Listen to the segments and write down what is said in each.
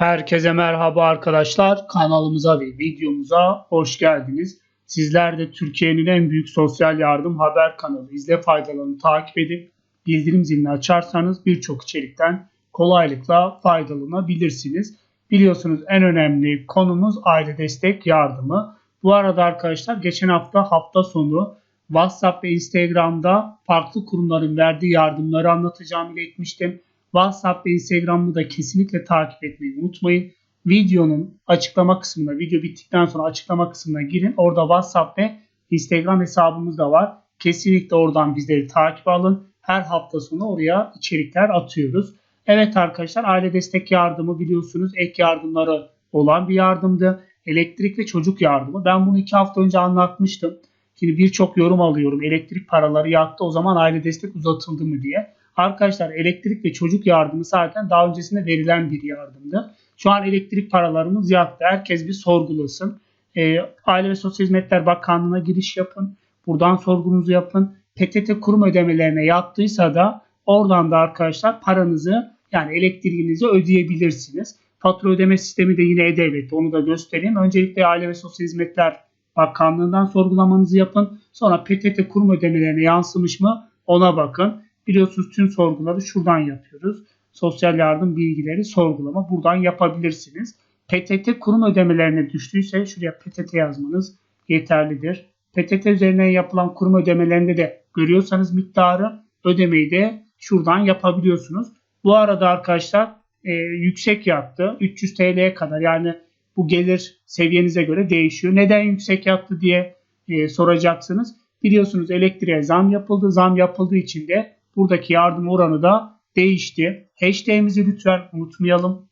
Herkese merhaba arkadaşlar. Kanalımıza ve videomuza hoş geldiniz. Sizler de Türkiye'nin en büyük sosyal yardım haber kanalı izle faydalarını takip edip bildirim zilini açarsanız birçok içerikten kolaylıkla faydalanabilirsiniz. Biliyorsunuz en önemli konumuz aile destek yardımı. Bu arada arkadaşlar geçen hafta hafta sonu WhatsApp ve Instagram'da farklı kurumların verdiği yardımları anlatacağımı iletmiştim. WhatsApp ve Instagram'ı da kesinlikle takip etmeyi unutmayın. Videonun açıklama kısmına, video bittikten sonra açıklama kısmına girin. Orada WhatsApp ve Instagram hesabımız da var. Kesinlikle oradan bizleri takip alın. Her hafta sonu oraya içerikler atıyoruz. Evet arkadaşlar aile destek yardımı biliyorsunuz ek yardımları olan bir yardımdı. Elektrik ve çocuk yardımı. Ben bunu iki hafta önce anlatmıştım. Şimdi birçok yorum alıyorum. Elektrik paraları yattı o zaman aile destek uzatıldı mı diye. Arkadaşlar elektrik ve çocuk yardımı zaten daha öncesinde verilen bir yardımdı. Şu an elektrik paralarımız yattı. Herkes bir sorgulasın. E, Aile ve Sosyal Hizmetler Bakanlığı'na giriş yapın. Buradan sorgunuzu yapın. PTT kurum ödemelerine yattıysa da oradan da arkadaşlar paranızı yani elektriğinizi ödeyebilirsiniz. Fatura ödeme sistemi de yine E-Devlet'te onu da göstereyim. Öncelikle Aile ve Sosyal Hizmetler Bakanlığı'ndan sorgulamanızı yapın. Sonra PTT kurum ödemelerine yansımış mı ona bakın. Biliyorsunuz tüm sorguları şuradan yapıyoruz. Sosyal yardım bilgileri sorgulama buradan yapabilirsiniz. PTT kurum ödemelerine düştüyse şuraya PTT yazmanız yeterlidir. PTT üzerinden yapılan kurum ödemelerinde de görüyorsanız miktarı ödemeyi de şuradan yapabiliyorsunuz. Bu arada arkadaşlar e, yüksek yattı. 300 TL'ye kadar yani bu gelir seviyenize göre değişiyor. Neden yüksek yattı diye e, soracaksınız. Biliyorsunuz elektriğe zam yapıldı. Zam yapıldığı için de buradaki yardım oranı da değişti. Hashtag'imizi lütfen unutmayalım.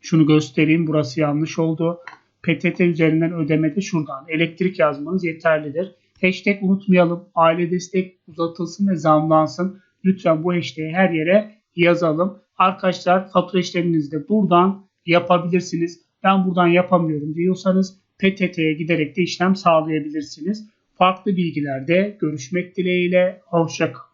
Şunu göstereyim. Burası yanlış oldu. PTT üzerinden ödemede şuradan elektrik yazmanız yeterlidir. Hashtag unutmayalım. Aile destek uzatılsın ve zamlansın. Lütfen bu hashtag'i her yere yazalım. Arkadaşlar fatura işleminizi de buradan yapabilirsiniz. Ben buradan yapamıyorum diyorsanız PTT'ye giderek de işlem sağlayabilirsiniz. Farklı bilgilerde görüşmek dileğiyle. Hoşçakalın.